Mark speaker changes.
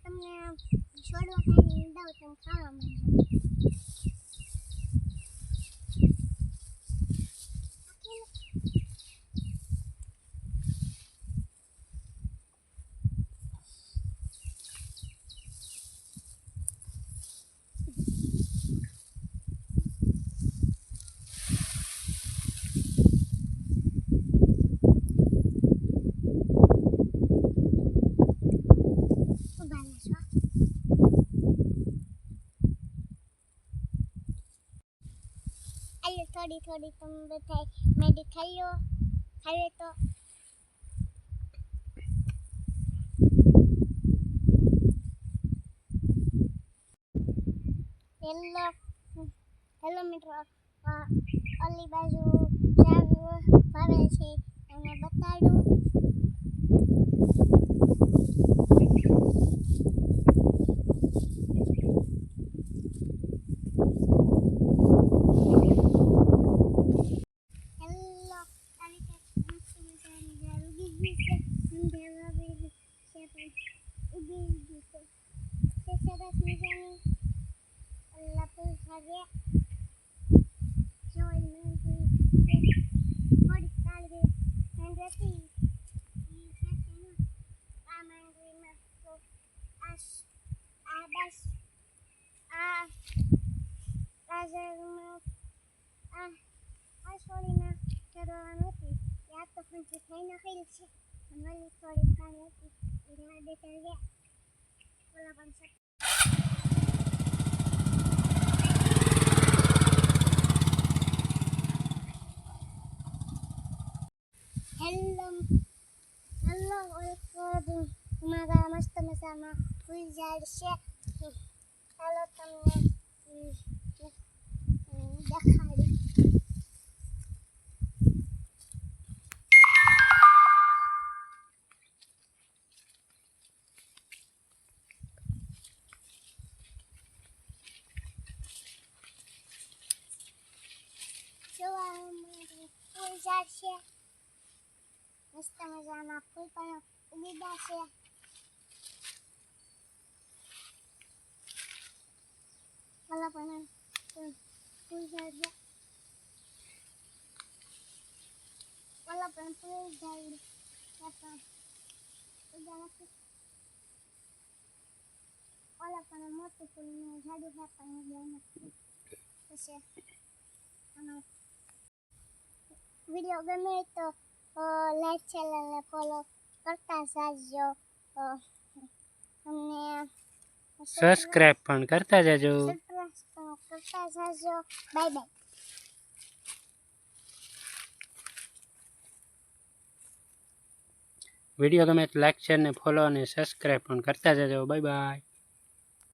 Speaker 1: તમને છોડવા ખાઈને દઉં તમે ખાવા માંડો આલો થોડી થોડી તમે બધા મેડી ખાઈઓ ખાઈએ તો. હેલો હેલો મિત્રો ઓલી બાજુ ભાવે છે તમને બતાડું હેલો તારી કે મસ્ત મજાની ઝાડ ઉગી ગઈ છે અંધેરા વેલી છે પણ ઉગી ગઈ છે તે સરસ મજાની પર ભાગે જોઈ મેંગી છે થોડી કાળવી હતી ઈ છે તેનું આ મેંગીમાં તો આ આ બસ આ આ આ છોડીને કરવાનું હતું તો પણ થઈ નાખેલ છે મને થોડી કામ હતી એના બેટર ગયા બોલા પણ હેલો હેલો વેલકમ મારા મસ્ત મજાના ફૂલ ઝાડ છે ઝાડ છે મસ્ત મજાના ફૂલ પણ ઉગી ગયા છે ઓલા પણ ફૂલ ફૂલ ઝાડ છે ઓલા પણ ફૂલ ઝાડ ઉગ્યા નથી ઓલા પણ મોટું ફૂલનું ઝાડું પણ ઉગ્યા નથી પછી વીડિયો ગમે તો લાઈક ચેનલને ફોલો કરતા જાજો. અમને
Speaker 2: સબસ્ક્રાઇબ પણ કરતા જજો.
Speaker 1: કરતા જાજો. બાય બાય
Speaker 2: વીડિયો ગમે તો લાઈક શેર ને ફોલો અને સબસ્ક્રાઇબ પણ કરતા જજો. Bye bye